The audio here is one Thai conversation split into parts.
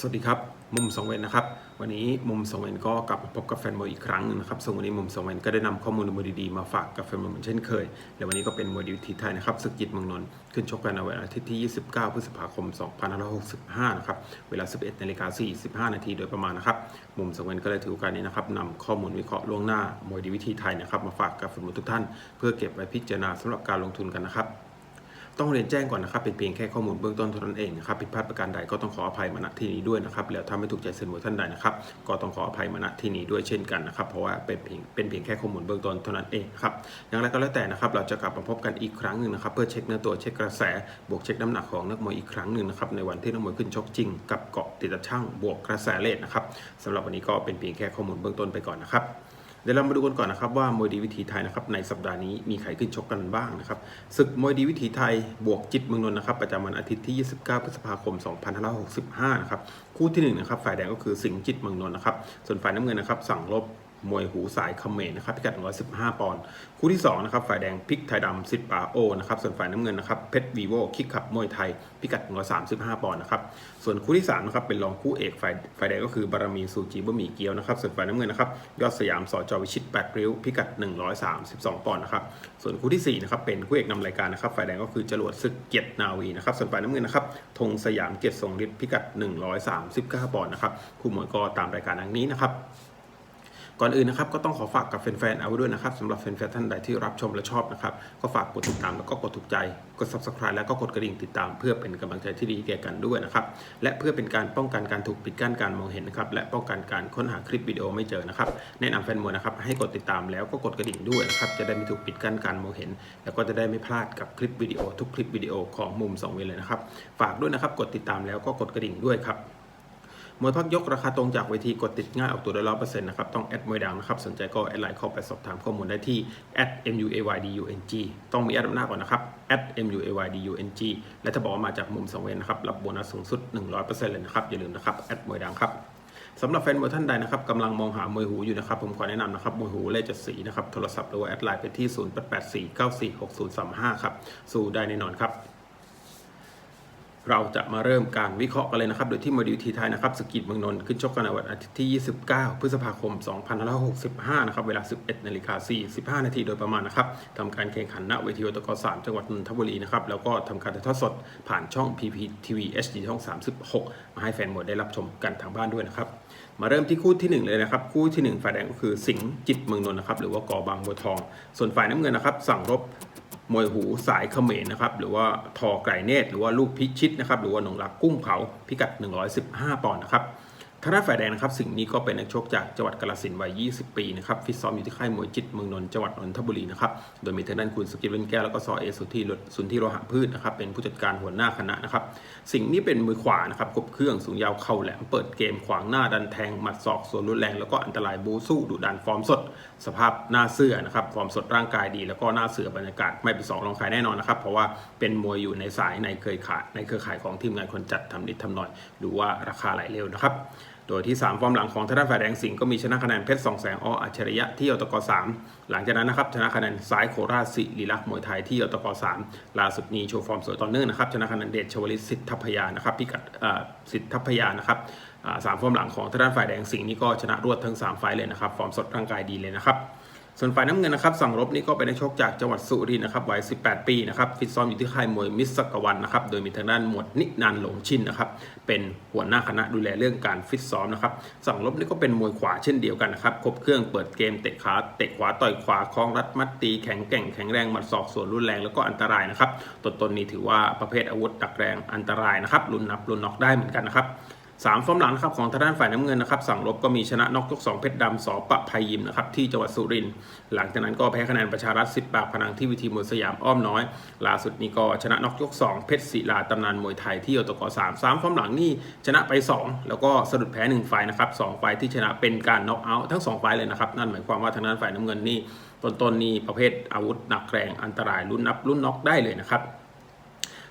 สวัสดีครับ มุมสองเวนนะครับ วันนี้มุมสองเวนก็กลับมาพบกับแฟนมวยอีกครั้งนะครับซึ่งวันนี้มุมสองเวนก็ได้นำข้อมูลมวยดีๆมาฝากกับแฟนมวยเหมือนเช่นเคย และวันนี้ก็เป็นมวยดีวิถีไทยนะครับศึกจิตเมืองนนท์ขึ้นชกกันในวันอาทิตย์ที่ 29 พฤษภาคม 2565 นะครับ เวลา 11นาฬิกา45 นาทีโดยประมาณนะครับ มุมสองเวนก็เลยถือโอกาสนี้นะครับนำข้อมูลวิเคราะห์ล่วงหน้ามวยดีวิถีไทยนะครับมาฝากกับแฟนมวยทุกท่าน เพื่อเก็บไว้พิจารณาสำหรับการลงทุนกันนะครับ ต้องเรียนแจ้งก่อนนะครับเป็นเพียงแค่ข้อมูลเบื้องต้นเท่านั้นเองนะครับผิดพลาดประการใดก็ต้องขออภัยมาณที่นี้ด้วยนะครับแล้วถ้าไม่ถูกใจเสนอท่านใดนะครับก็ต้องขออภัยมาณที่นี้ด้วยเช่นกันนะครับเพราะว่าเป็นเพียงเป็นเพียงแค่ข้อมูลเบื้องต้นเท่านั้นเองครับอย่างไรก็แล้วแต่นะครับเราจะกลับมาพบกันอีกครั้งหนึ่งนะครับเพื่อเช็คเนื้อตัวเช็คกระแสบวกเช็คน้ำหนักของนักมวยอีกครั้งหนึ่งนะครับในวันที่นักมวยขึ้นชกจริง กับเกาะติดตะช่างบวกกระแสเลทนะครับสำหรับวันนี้ก็เป็นเพียงแค่ข้อมูลเบื้องต้นไปก่อนนะครับ เดี๋ยวเรามาดูกันก่อนนะครับว่ามวยดีวิถีไทยนะครับในสัปดาห์นี้มีใครขึ้นชกกันบ้างนะครับศึกมวยดีวิถีไทยบวกจิตเมืองนนท์นะครับประจำวันอาทิตย์ที่ 29 พฤษภาคม 2565 นะครับคู่ที่หนึ่งนะครับฝ่ายแดงก็คือสิงห์จิตเมืองนนท์นะครับส่วนฝ่ายน้ำเงินนะครับสั่งลบ มวยหูสายคำเขมรนะครับพิกัด 115 ปอนด์คู่ที่สองนะครับฝ่ายแดงพิกไทยดำสิทธิ์ปาโอนะครับส่วนฝ่ายน้ำเงินนะครับเพชรวีโวคิกขับมวยไทย พิกัด 135 ปอนด์นะครับส่วนคู่ที่สามนะครับเป็นรองคู่เอกฝ่ายฝ่ายแดงก็คือบารมีซูจีบะหมี่เกี๊ยวนะครับส่วนฝ่ายน้ำเงินนะครับยอดสยามสจวิชิต8ริ้วพิกัด 132 ปอนด์นะครับส่วนคู่ที่สี่นะครับเป็นคู่เอกนำรายการนะครับฝ่ายแดงก็คือจรวดศึกเกียรตินาวีนะครับส่วนฝ่ายน้ำเงินนะครับธงสยามเกียรติทรงฤทธิ์พิกัด 139 ปอนด์นะครับคู่มวยก็ตามรายการดังนี้นะครับ ก่อนอื่นนะครับก็ต้องขอฝากกับแฟนๆเอาไว้ด้วยนะครับสำหรับแฟนๆท่านใดที่รับชมและชอบนะครับก็ฝากกดติดตามแล้วก็กดถูกใจกด subscribe แล้วก็กดกระดิ่งติดตาม เพื่อเป็นกำลังใจที่ดีแก่กันด้วยนะครับและเพื่อเป็นการป้องกันการถูกปิดกั้นการมองเห็นนะครับและป้องกันการค้นหาคลิปวิดีโอไม่เจอนะครับแนะนำแฟนมวยนะครับให้กดติดตามแล้วก็กดกระดิ่งด้วยนะครับจะได้ไม่ถูกปิดกั้นการมองเห็น แล้วก็จะได้ไม่พลาดกับคลิปวิดีโอทุกคลิปวิดีโอของมุมสองเวเลยนะครับฝากด้วยนะครับกดติดตามแล้วก็กดกระดิ่งด้วยครับ มวยพักยกราคาตรงจากเวทีกดติดง่ายออกตัวได้ร้อยเปอร์เซ็นต์นะครับ ต้องแอดมวยดังนะครับ สนใจก็แอดไลน์เข้าไปสอบถามข้อมูลได้ที่ @muaydung ต้องมีแอดหน้าก่อนนะครับ @muaydung และถ้าบอกว่ามาจากมุมสังเวียนนะครับ รับโบนัสสูงสุด 100%เลยนะครับ อย่าลืมนะครับแอดมวยดังครับสำหรับแฟนมวยท่านใดนะครับกำลังมองหามวยหูอยู่นะครับ ผมขอแนะนำนะครับมวยหูเลขจ็ดสีนะครับโทรศัพท์หรือว่าแอดไลน์ไปที่ 0884946035 ครับสู้ได้แน่นอนครับ เราจะมาเริ่มการวิเคราะห์กันเลยนะครับ โดยที่มวยดีวิธีไทยนะครับสกิดเมืองนนท์ขึ้นชกกันในวันอาทิตย์ที่ 29 พฤษภาคม 2565 นะครับ เวลา 11นาฬิกา45 นาทีโดยประมาณนะครับทำการแข่งขันณเวทีโอตก3จังหวัดนนทบุรีนะครับ แล้วก็ทำการถ่ายทอดสดผ่านช่อง PPTV HD ช่อง 36 มาให้แฟนมวยได้รับชมกันทางบ้านด้วยนะครับ มาเริ่มที่คู่ทีหนึ่1 เลยนะครับ คู่ทีหนึ่1ฝ่ายแดงก็คือสิงห์จิตเมืองนนท์นะครับ หรือว่ากอบางบัวทอง ส่วนฝ่ายน้ำเงินนะครับ สั่งรบ มวยหูสายเขมรนะครับ หรือว่าทอไก่เนตรหรือว่าลูกพิชิตนะครับ หรือว่าหนองรักกุ้งเผาพิกัด 115 ปอนด์นะครับ ทางด้านฝ่ายแดงนะครับ สิ่งนี้ก็เป็นนักชกจากจังหวัดกาฬสินธุ์วัย 20 ปีนะครับฟิตซ้อมอยู่ที่ค่ายมวยจิตเมืองนนท์จังหวัดนนทบุรีนะครับ โดยมีทางด้านคุณสกิลเวนแก้วแล้วก็ซอเอสุทธิรสุนทรโลหะพืชนะครับ เป็นผู้จัดการหัวหน้าคณะนะครับ สิ่งนี้เป็นมือขวานะครับกบเครื่องสูงยาวเข่าแหลมเปิดเกมขวางหน้าดันแทงหมัดศอกส่วนรุนแรงแล้วก็อันตรายบูสู้ดุดันฟอร์มสด สภาพหน้าเสื้อนะครับฟอร์มสดร่างกายดี แล้วก็หน้าเสือบรรยากาศไม่เป็นสองรองใครแน่นอนนะครับเพราะว่าเป็นมวยอยู่ในสายในเคยขายในเครือข่ายของทีมงานคนจัดทำนิดทำหน่อยหรือว่าราคาไหลเร็วนะครับ โดยที่ 3 ฟอร์มหลังของทางด้านฝ่ายแดงสิงห์ก็มีชนะคะแนนเพชรสองแสงออัจฉริยะที่อตกสามหลังจากนั้นนะครับชนะคะแนนสายโคราชสิริลักษ์มวยไทยที่อตก3ล่าสุดนี้โชว์ฟอร์มสวยต่อเนื่องนะครับชนะคะแนนเดชชวลิตสิทธพยานะครับพิกัดอ่อสิทธพยานะครับอ่าสามฟอร์มหลังของทางด้านฝ่ายแดงสิงห์นี่ก็ชนะรวดทั้ง 3 ไฟเลยนะครับฟอร์มสดร่างกายดีเลยนะครับ ส่วนฝ่ายน้ำเงินนะครับสั่งรบนี่ก็เป็นนักชกจากจังหวัดสุรินทร์นะครับวัย 18 ปีนะครับฟิตซ้อมอยู่ที่ค่ายมวยมิสกวันนะครับโดยมีทางด้านหมวดนินันหลงชินนะครับเป็นหัวหน้าคณะดูแลเรื่องการฟิตซ้อมนะครับสั่งรบนี่ก็เป็นมวยขวาเช่นเดียวกันนะครับครบเครื่องเปิดเกมเตะขาเตะขวาต่อยขวาคล้องรัดมัดตีแข็งแกร่งแข็งแรงหมัดศอกส่วนรุนแรงแล้วก็อันตรายนะครับต้นตนนี้ถือว่าประเภทอาวุธตักแรงอันตรายนะครับรุนนับรุนน็อกได้เหมือนกันนะครับ สามฟอร์มหลังครับของทางด้านฝ่ายน้ำเงินนะครับสั่งรบก็มีชนะน็อกยกสองเพชรดำสอปะพายิมนะครับที่จังหวัดสุรินทร์หลังจากนั้นก็แพ้คะแนนประชารัฐสิบปากพนังที่วิธีมวยสยามอ้อมน้อยล่าสุดนี้ก็ชนะน็อกยกสองเพชรศิลาตำนานมวยไทยที่อตกสามสามฟอร์มหลังนี่ชนะไปสองแล้วก็สะดุดแพ้หนึ่งไฟล์นะครับสองไฟล์ที่ชนะเป็นการน็อกเอาท์ทั้งสองไฟล์เลยนะครับนั่นหมายความว่าทางด้านฝ่ายน้ำเงินนี่ต้นๆนี่ประเภทอาวุธหนักแรงอันตรายลุ้นนับลุ้นน็อกได้เลยนะครับ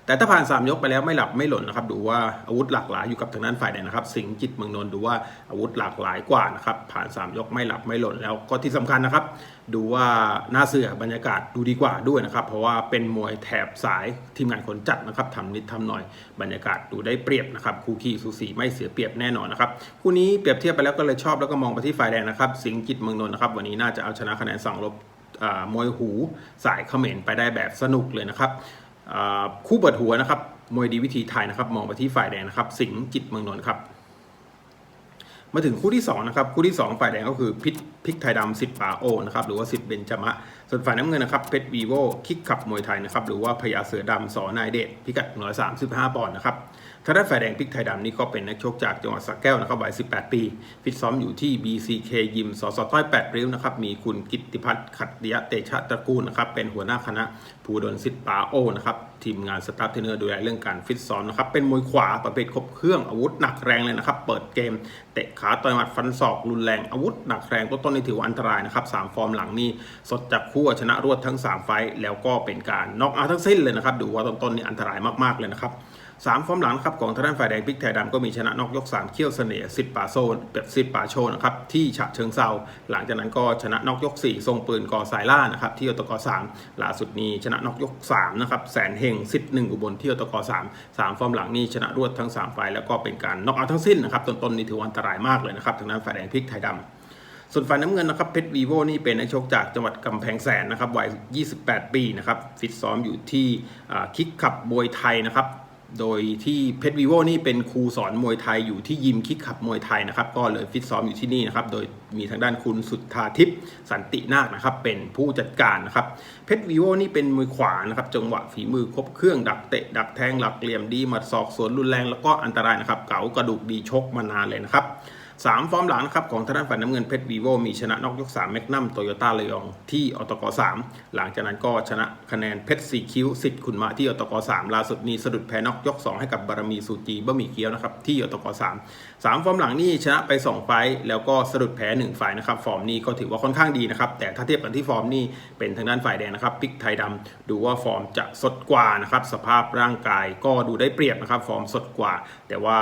แต่ถ้าผ่าน 3 ยกไปแล้วไม่หลับไม่หล่นนะครับ ดูว่าอาวุธหลากหลายอยู่กับทางด้านฝ่ายแดงนะครับ สิงห์จิตเมืองนนท์ดูว่าอาวุธหลากหลายกว่านะครับ ผ่าน 3 ยกไม่หลับไม่หล่นแล้วก็ที่สำคัญนะครับ ดูว่าหน้าเสือบรรยากาศดูดีกว่าด้วยนะครับ เพราะว่าเป็นมวยแถบสายทีมงานคนจัดนะครับทำนิดทำหน่อยบรรยากาศดูได้เปรียบนะครับคู่ขี้สูสีไม่เสียเปรียบแน่นอนนะครับคู่นี้เปรียบเทียบไปแล้วก็เลยชอบแล้วก็มองไปที่ฝ่ายแดงนะครับ สิงห์จิตเมืองนนท์นะครับ วันนี้น่าจะเอาชนะคะแนนสั่งลบอ่ามวยหูสายเขมรไปได้แบบสนุกเลยนะครับ คู่เปิดหัวนะครับมวยดีวิธีไทยนะครับ มองไปที่ฝ่ายแดงนะครับ สิงห์จิตเมืองนนท์ครับมาถึงคู่ที่2นะครับคู่ที่ 2 ฝ่ายแดงก็คือพิษพริกไทยดำสิทธิ์ป่าโอนะครับหรือว่าสิทธิ์เบญจมะ ส่วนฝ่ายน้ำเงินนะครับเพชรวีโวคิกขับมวยไทยนะครับหรือว่าพญาเสือดำสอนายเดชพิกัด135ปอนด์นะครับ ถ้าด้านฝ่ายแดงพริกไทยดำนี่ก็เป็นนักชกจากจังหวัดสระแก้วนะครับวัย 18 ปี ฟิตซ้อมอยู่ที่ BCK ยิม สสต้อย 8 ริ้วนะครับ มีคุณกิติพัฒน์ขัตติยะเตชะตระกูลนะครับ เป็นหัวหน้าคณะภูดลสิทธิ์ปาโอนะครับ ทีมงานสตาฟเทรนเนอร์ดูแลเรื่องการฟิตซ้อมนะครับ เป็นมวยขวาประเภทครบเครื่องอาวุธหนักแรงเลยนะครับ เปิดเกม เตะขาต่อยหมัดฟันศอกรุนแรงอาวุธหนักแรงต้นๆนี่ถือว่าอันตรายนะครับสามฟอร์มหลังนี่สดจากคู่ชนะรวดทั้ง 3 ไฟแล้วก็เป็นการน็อกเอาทั้งสิ้นเลยนะครับดูว่าต้นๆนี่อันตรายมากๆเลยนะครับ สามฟอร์มหลังครับของทางด้านฝ่ายแดงพริกไทยดำก็มีชนะนอกยก 3 เขี้ยวเสน่ห์สิทธิ์ป่าโซนแบบสิทธิ์ป่าโชนนะครับที่ฉะเชิงเซาหลังจากนั้นก็ชนะนอกยก 4 ทรงปืนกอสายล่านะครับที่อตก3ล่าสุดนี้ชนะนอกยก3นะครับแสนเฮงสิทธิ์หนึ่งอุบลที่อตก3 3 ฟอร์มหลังนี่ชนะรวดทั้ง3ไฟล์แล้วก็เป็นการนอกเอาทั้งสิ้นนะครับต้นๆนี่ถืออันตรายมากเลยนะครับทางด้านฝ่ายแดงพริกไทยดำส่วนฝ่ายน้ำเงินนะครับเพชรวีโวนี่เป็นนักชกจากจังหวัดกำแพงแสนนะครับวัย 28 ปีนะครับฟิตซ้อมอยู่ที่คิกขับมวยไทยนะครับ โดยที่เพชรวีโวนี่เป็นครูสอนมวยไทยอยู่ที่ยิมคิกขับมวยไทยนะครับ ก็เลยฟิตซ้อมอยู่ที่นี่นะครับ โดยมีทางด้านคุณสุทธาทิพย์สันตินาคนะครับ เป็นผู้จัดการนะครับ เพชรวีโวนี่เป็นมวยขวานะครับ จังหวะฝีมือครบเครื่องดักเตะ ดักแทงหลักเหลี่ยมดีหมัดศอกสวนรุนแรงแล้วก็อันตรายนะครับ เก๋ากระดูกดีชกมานานเลยนะครับ สามฟอร์มหลังนะครับของทางด้านฝ่ายน้ำเงินเพชรวีโวมีชนะนอกยก3แมกนัมโตโยต้าเลยองที่อตก3หลังจากนั้นก็ชนะคะแนนเพชรสีคิ้วสิทธิ์ขุนมาที่อตก3ล่าสุดนี้สะดุดแพ้นอกยก 2 ให้กับบารมีสูจีบะหมี่เกี๊ยวนะครับที่อตก3 3 ฟอร์มหลังนี่ชนะไป 2 ไฟต์แล้วก็สะดุดแพ้ 1 ไฟต์นะครับฟอร์มนี้ก็ถือว่าค่อนข้างดีนะครับแต่ถ้าเทียบกันที่ฟอร์มนี่เป็นทางด้านฝ่ายแดงนะครับพิกไทยดำดูว่าฟอร์มจะสดกว่านะครับสภาพร่างกายก็ดูได้เปรียบนะครับฟอร์มสดกว่า แต่ว่า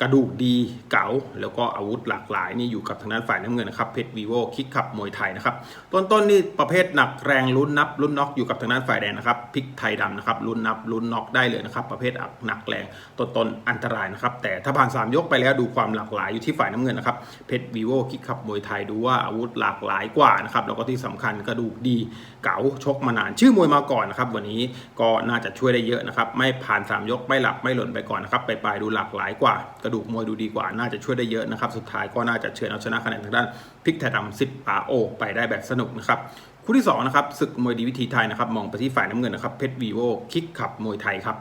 กระดูกดีเก๋าแล้วก็อาวุธหลากหลายนี่อยู่กับทางด้านฝ่ายน้ำเงินนะครับเพชรวีโวคิกขับมวยไทยนะครับต้นต้นนี่ประเภทหนักแรงลุ้นนับลุ้นน็อกอยู่กับทางด้านฝ่ายแดงนะครับพลิกไทยดำนะครับลุ้นนับลุ้นน็อกได้เลยนะครับประเภทหนักแรงต้นต้นอันตรายนะครับแต่ถ้าผ่าน 3 ยกไปแล้วดูความหลากหลายอยู่ที่ฝ่ายน้ำเงินนะครับเพชรวีโวคิกขับมวยไทยดูว่าอาวุธหลากหลายกว่านะครับแล้วก็ที่สำคัญกระดูกดีเก๋าชกมานานชื่อมวยมาก่อนนะครับวันนี้ก็น่าจะช่วยได้เยอะนะครับไม่ผ่าน 3 ยกไม่หลับไม่หล่นไปก่อนนะครับไปปลายดูหลากหลายกว่ากระดูกมวยดูดีกว่า น่าจะช่วยได้เยอะนะครับ สุดท้ายก็น่าจะเชิญเอาชนะคะแนนทางด้านพลิกไทยดำสิบปาโอ ไปได้แบบสนุกนะครับคู่ที่2นะครับศึกมวยดีวิธีไทยนะครับมองไปที่ฝ่ายน้ำเงินนะครับเพชรวีโวคิกขับมวยไทยครับ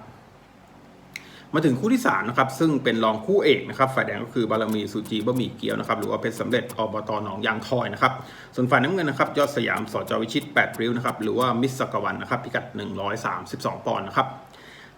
มาถึงคู่ที่3นะครับซึ่งเป็นรองคู่เอกนะครับฝ่ายแดงก็คือบารมีสุจีบะหมี่เกี๊ยวนะครับหรือว่าเพชรสำเร็จอบตหนองยางทอยนะครับส่วนฝ่ายน้ำเงินนะครับยอดสยามสจวิชิต8ริ้วนะครับหรือว่ามิสกวันนะครับพิกัด 132 ปอนด์นะครับ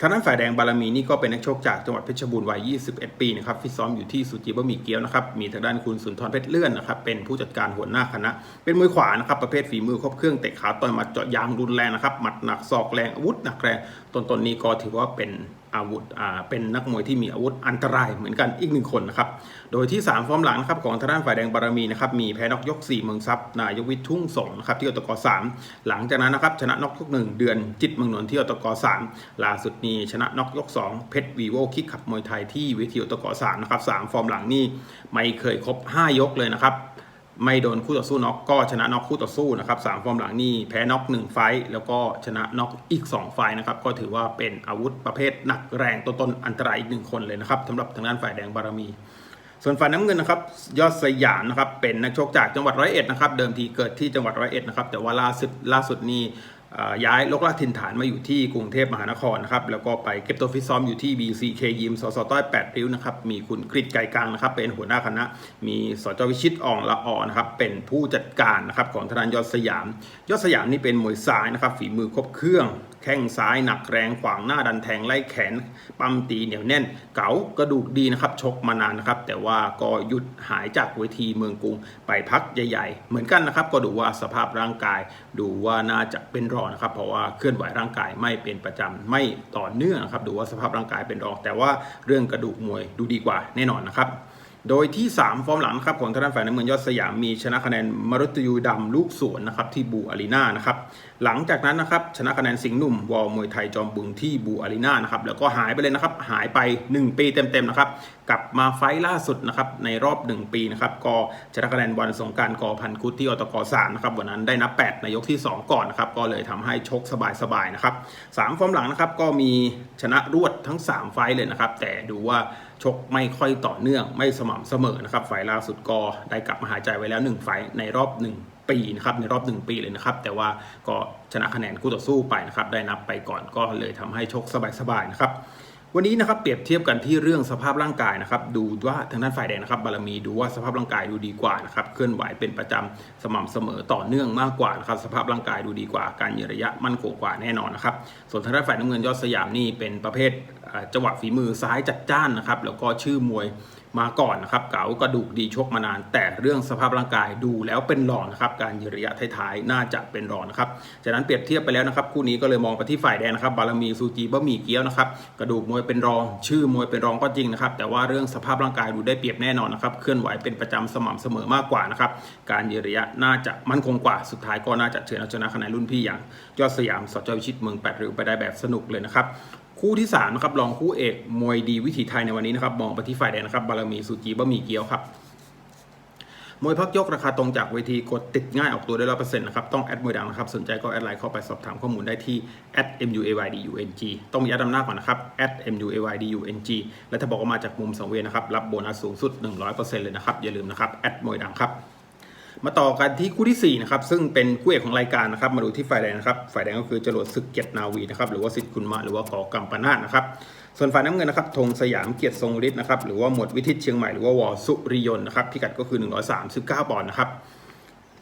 ทางด้านฝ่ายแดงบารมีนี่ก็เป็นนักชกจากจังหวัดเพชรบูรณ์วัย 21 ปีนะครับฟิตซ้อมอยู่ที่สุจิบะหมี่เกี๊ยวนะครับ มีทางด้านคุณสุนทรเพชรเลื่อนนะครับ เป็นผู้จัดการหัวหน้าคณะ เป็นมวยขวานะครับ ประเภทฝีมือครบเครื่องเตะขาต่อยหมัดเจาะยางรุนแรงนะครับ หมัดหนักศอกแรงอาวุธหนักแรงต้นนี้ก็ถือว่าเป็น อาวุธอ่าเป็นนักมวยที่มีอาวุธอันตรายเหมือนกันอีกหนึ่งคนนะครับ โดยที่ 3 ฟอร์มหลังนะครับของทางด้านฝ่ายแดงบารมีนะครับมีแพ้นอกยก 4 เมืองซับนายกวิทย์ทุ่งสงนะครับที่อตก3หลังจากนั้นนะครับชนะนอกยก1เดือนจิตเมืองนนท์ที่อตก3ล่าสุดนี้ชนะนอกยก 2 เพชรวีโวคิกขับมวยไทยที่เวทีอตก3นะครับ3ฟอร์มหลังนี่ไม่เคยครบ 5 ยกเลยนะครับ ไม่โดนคู่ต่อสู้น็อกก็ชนะน็อกคู่ต่อสู้นะครับสามฟอร์มหลังนี่แพ้น็อกหนึ่งไฟต์แล้วก็ชนะน็อกอีก 2 ไฟต์นะครับก็ถือว่าเป็นอาวุธประเภทหนักแรงตัวตนอันตรายอีกหนึ่งคนเลยนะครับสำหรับทางด้านฝ่ายแดงบารมี ส่วนฝ่ายน้ำเงินนะครับยอดสยามนะครับเป็นนักชกจากจังหวัดร้อยเอ็ดนะครับเดิมทีเกิดที่จังหวัดร้อยเอ็ดนะครับแต่ว่าล่าสุดล่าสุดนี่ ย้ายลกลากถิ่นฐานมาอยู่ที่กรุงเทพมหานครนะครับแล้วก็ไปเก็บตัวฟิตซ้อมอยู่ที่ BCK ยิมสสต้อย8ริ้วนะครับมีคุณกริชไก่กลางนะครับเป็นหัวหน้าคณะ มีสจวิชิตอ่องละอ่อนะครับเป็นผู้จัดการนะครับของธนานยอดสยาม ยอดสยามนี่เป็นมวยซ้ายนะครับฝีมือครบเครื่องแข้งซ้ายหนักแรงขวางหน้าดันแทงไล่แขน ปั้มตีเหนียวแน่น เก๋ากระดูกดีนะครับชกมานานนะครับแต่ว่าก็หยุดหายจากเวทีเมืองกรุงไปพักใหญ่ ๆ เหมือนกันนะครับก็ดูว่าสภาพร่างกาย ดูว่าน่าจะเป็นรองอนะครับเพราะว่าเคลื่อนไหวร่างกายไม่เป็นประจำไม่ต่อเนื่องนะครับดูว่าสภาพร่างกายเป็นรองแต่ว่าเรื่องกระดูกมวยดูดีกว่าแน่นอนนะครับ โดยที่ 3 ฟอร์มหลังครับของทางด้านฝ่ายน้ำเงินยอดสยามมีชนะคะแนนมรุตยูดำลูกสวนนะครับที่บูอารีนานะครับหลังจากนั้นนะครับชนะคะแนนสิงห์หนุ่มวอลมวยไทยจอมบึงที่บูอารีนานะครับแล้วก็หายไปเลยนะครับหายไป 1 ปีเต็มๆนะครับกลับมาไฟล่าสุดนะครับในรอบ 1 ปีนะครับก็ชนะคะแนนวันสงการกอพันกุดที่อตกสามนะครับวันนั้นได้นับ 8 ในยกที่ 2 ก่อนนะครับก็เลยทำให้ชกสบายๆนะครับสามฟอร์มหลังนะครับก็มีชนะรวดทั้ง 3 ไฟล์เลยนะครับแต่ดูว่า ชกไม่ค่อยต่อเนื่องไม่สม่ำเสมอนะครับไฟล์ล่าสุดก็ได้กลับมาหายใจไว้แล้ว1ไฟล์ในรอบ 1 ปีนะครับในรอบ 1 ปีเลยนะครับ แต่ว่าก็ชนะคะแนนคู่ต่อสู้ไปนะครับ ได้นับไปก่อนก็เลยทำให้ชกสบายๆนะครับ วันนี้นะครับเปรียบเทียบกันที่เรื่องสภาพร่างกายนะครับดูว่าทางด้านฝ่ายแดงนะครับบารมีดูว่าสภาพร่างกายดูดีกว่านะครับเคลื่อนไหวเป็นประจำสม่ำเสมอต่อเนื่องมากกว่านะครับสภาพร่างกายดูดีกว่า การยืนระยะมั่นคงกว่าแน่นอนนะครับส่วนทางด้านฝ่ายน้ำเงินยอดสยามนี่เป็นประเภทจังหวะฝีมือซ้ายจัดจ้านนะครับแล้วก็ชื่อมวย มาก่อนนะครับ เก๋ากระดูกดีชกมานาน แต่เรื่องสภาพร่างกายดูแล้วเป็นรองนะครับ การยืนระยะท้ายๆน่าจะเป็นรองนะครับจากนั้นเปรียบเทียบไปแล้วนะครับ คู่นี้ก็เลยมองไปที่ฝ่ายแดงนะครับ บารมีซูจีบะหมี่เกี๊ยวนะครับ กระดูกมวยเป็นรอง ชื่อมวยเป็นรองก็จริงนะครับ แต่ว่าเรื่องสภาพร่างกายดูได้เปรียบแน่นอนนะครับ เคลื่อนไหวเป็นประจำสม่ำเสมอมากกว่านะครับ การยืนระยะน่าจะมั่นคงกว่า สุดท้ายก็น่าจะเฉือนเอาชนะคะแนนรุ่นพี่อย่างยอดสยามสจวิชิตเมืองแปดริ้วไปได้แบบสนุกเลยนะครับ คู่ที่3นะครับรองคู่เอกมวยดีวิถีไทยในวันนี้นะครับมองไปที่ฝ่ายแดงนะครับบารมีสุจีบะหมี่เกี๊ยวครับมวยพักยกราคาตรงจากเวทีกดติดง่ายออกตัวได้ร้อยเปอร์เซ็นต์นะครับต้องแอดมวยดังนะครับสนใจก็แอดไลน์เข้าไปสอบถามข้อมูลได้ที่ @muaydung ต้องมีแอดนำหน้าก่อนนะครับ @muaydung และถ้าบอกว่ามาจากมุมสังเวียนนะครับรับโบนัสสูงสุด 100%เลยนะครับอย่าลืมนะครับแอดมวยดังครับ มาต่อกันที่คู่ที่4นะครับซึ่งเป็นคู่เอกของรายการนะครับมาดูที่ฝ่ายแดงนะครับฝ่ายแดงก็คือจรวดศึกเกียรตินาวีนะครับหรือว่าสิทธิ์คุณมาหรือว่ากอกัมปนาตนะครับส่วนฝ่ายน้ำเงินนะครับธงสยามเกียรติทรงฤทธิ์นะครับหรือว่าหมวดวิทิตเชียงใหม่หรือว่าวอสุริยนนะครับพิกัดก็คือ 139ปอนด์นะครับ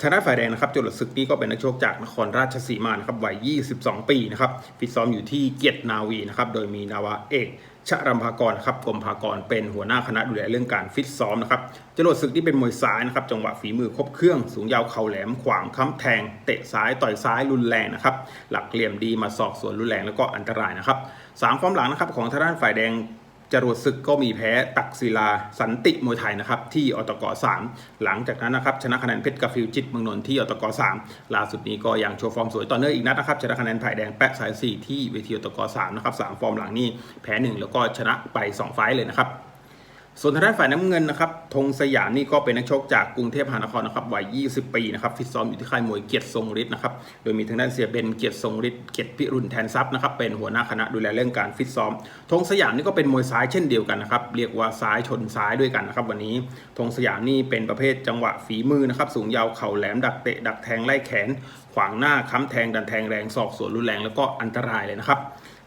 ทางด้านฝ่ายแดงนะครับจรวดศึกนี้ก็เป็นนักชกจากนครราชสีมานะครับวัย 22 ปีนะครับฟิตซ้อมอยู่ที่เกียรตินาวีนะครับโดยมีนาวาเอก ชะรัมภากรครับกรมภากรเป็นหัวหน้าคณะดูแลเรื่องการฟิตซ้อมนะครับจรวดศึกที่เป็นมวยซ้ายนะครับจังหวะฝีมือครบเครื่องสูงยาวเข่าแหลมขวางค้ำแทง เตะซ้ายต่อยซ้ายรุนแรงนะครับหลักเหลี่ยมดีมาสอกสวนรุนแรงแล้วก็อันตรายนะครับสามฟอร์มหลังนะครับของทางด้านฝ่ายแดง จรวดศึกก็มีแพ้ตักศิลาสันติมวยไทยนะครับที่อตก3หลังจากนั้นนะครับชนะคะแนนเพชรกาฟิวจิตเมืองนนท์ที่อตก3ล่าสุดนี้ก็ยังโชว์ฟอร์มสวยต่อเนื่องอีกนัดนะครับชนะคะแนนไผ่แดงแปะสาย4ที่เวทีอตก3นะครับ3ฟอร์มหลังนี้แพ้1แล้วก็ชนะไป2ไฟเลยนะครับ ส่วนทางด้านฝ่ายน้ำเงินนะครับธงสยามนี่ก็เป็นนักชกจากกรุงเทพมหานครนะครับวัย 20 ปีนะครับฟิตซ้อมอยู่ที่ค่ายมวยเกียรติทรงฤทธิ์นะครับ โดยมีทางด้านเสียเบนเกียรติทรงฤทธิ์เกียรติพิรุณแทนทรัพย์นะครับ เป็นหัวหน้าคณะดูแลเรื่องการฟิตซ้อมธงสยามนี่ก็เป็นมวยซ้ายเช่นเดียวกันนะครับ เรียกว่าซ้ายชนซ้ายด้วยกันนะครับ วันนี้ธงสยามนี่เป็นประเภทจังหวะฝีมือนะครับ สูงยาวเข่าแหลมดักเตะดักแทงไล่แขน ขวางหน้าค้ำแทงดันแทงแรงศอกสวนรุนแรงแล้วก็อันตรายเลยนะครับ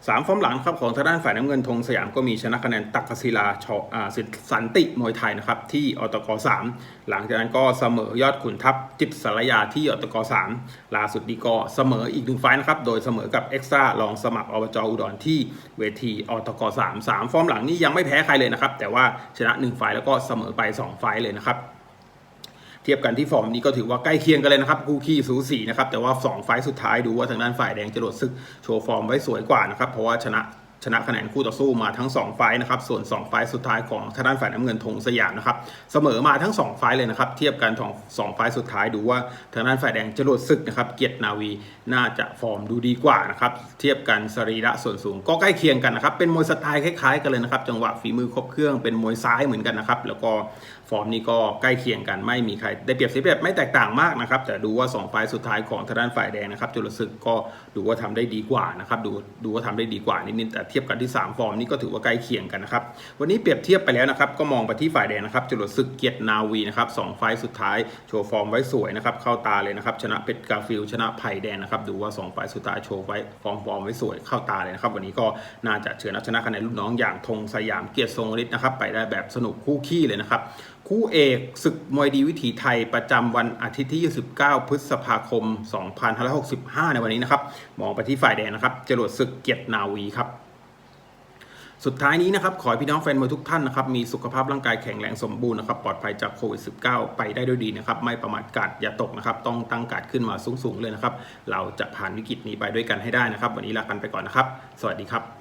สามฟอร์มหลังครับของทางด้านฝ่ายน้ำเงินธงสยามก็มีชนะคะแนนตักกศิลาชออาสิทธิสันติมวยไทยนะครับที่อตก3หลังจากนั้นก็เสมอยอดขุนทัพจิตสารยาที่อตก3ล่าสุดนี้ก็เสมออีกหนึ่งไฟนะครับโดยเสมอกับเอ็กซ์ตร้าลองสมัครอบจอุดรที่เวทีอตก3 3ฟอร์มหลังนี้ยังไม่แพ้ใครเลยนะครับแต่ว่าชนะ1ไฟแล้วก็เสมอไป2ไฟเลยนะครับ ทียบกันที่ฟอร์มนี้ก็ถือว่าใกล้เคียงกันเลยนะครับคู่ขี้สูสีนะครับแต่ว่า 2 ไฟสุดท้ายดูว่าทางด้านฝ่ายแดงจรวดศึกโชว์ฟอร์มไว้สวยกว่านะครับเพราะว่าชนะชนะคะแนนคู่ต่อสู้มาทั้ง 2 ไฟนะครับ ส่วน 2 ไฟสุดท้ายของทางด้านฝ่ายน้ำเงินธงสยามนะครับ เสมอมาทั้ง 2 ไฟเลยนะครับ เทียบกันของสองไฟสุดท้ายดูว่าทางด้านฝ่ายแดงจรวดศึกนะครับ เกียรตินาวีน่าจะฟอร์มดูดีกว่านะครับ เทียบกันสรีระส่วนสูงก็ใกล้เคียงกันนะครับ เป็นมวยสไตล์คล้ายๆกันเลยนะครับ จังหวะฝีมือครบเครื่อง เป็นมวยซ้ายเหมือนกันนะครับ แล้วก็ ฟอร์มนี้ก็ใกล้เคียงกันไม่มีใคร ได้เปรียบเสียเปรียบไม่แตกต่างมากนะครับ แต่ดูว่า2ไฟล์สุดท้ายของทางด้านฝ่ายแดงนะครับจุลศึกก็ดูว่าทำได้ดีกว่านะครับดูดูว่าทำได้ดีกว่านิดๆแต่เทียบกันที่ 3 ฟอร์มนี้ก็ถือว่าใกล้เคียงกันนะครับวันนี้เปรียบเทียบไปแล้วนะครับก็มองไปที่ฝ่ายแดงนะครับจุลศึกเกียรตินาวีนะครับสองไฟล์สุดท้ายโชว์ฟอร์มไว้สวยนะครับเข้าตาเลยนะครับชนะเพชรกาฟิลชนะไผ่แดงนะครับดูว่า2ไฟล์สุดท้ายโชว์ไว้ฟอร์มฟอร์มไว้สวยเข้าตาเลยนะครับวันนี้ก็น่าจะเฉือนชนะคะแนนรุ่นน้องอย่างธงสยามเกียรติทรงฤทธิ์นะครับไปได้แบบสนุกคู่ขี้เลยนะครับคู่เอกศึกมวยดีวิถีไทยประจำวันอาทิตย์ที่ 29 พฤษภาคม 2565 ในวันนี้นะครับ มองไปที่ฝ่ายแดงนะครับ จรวดศึกเกียรตินาวีครับ สุดท้ายนี้นะครับ ขอให้พี่น้องแฟนมวยทุกท่านนะครับ มีสุขภาพร่างกายแข็งแรงสมบูรณ์นะครับ ปลอดภัยจากโควิด -19 ไปได้ด้วยดีนะครับ ไม่ประมาทกาดอย่าตกนะครับ ต้องตั้งกาดขึ้นมาสูงๆเลยนะครับ เราจะผ่านวิกฤตนี้ไปด้วยกันให้ได้นะครับ วันนี้ลากันไปก่อนนะครับ สวัสดีครับ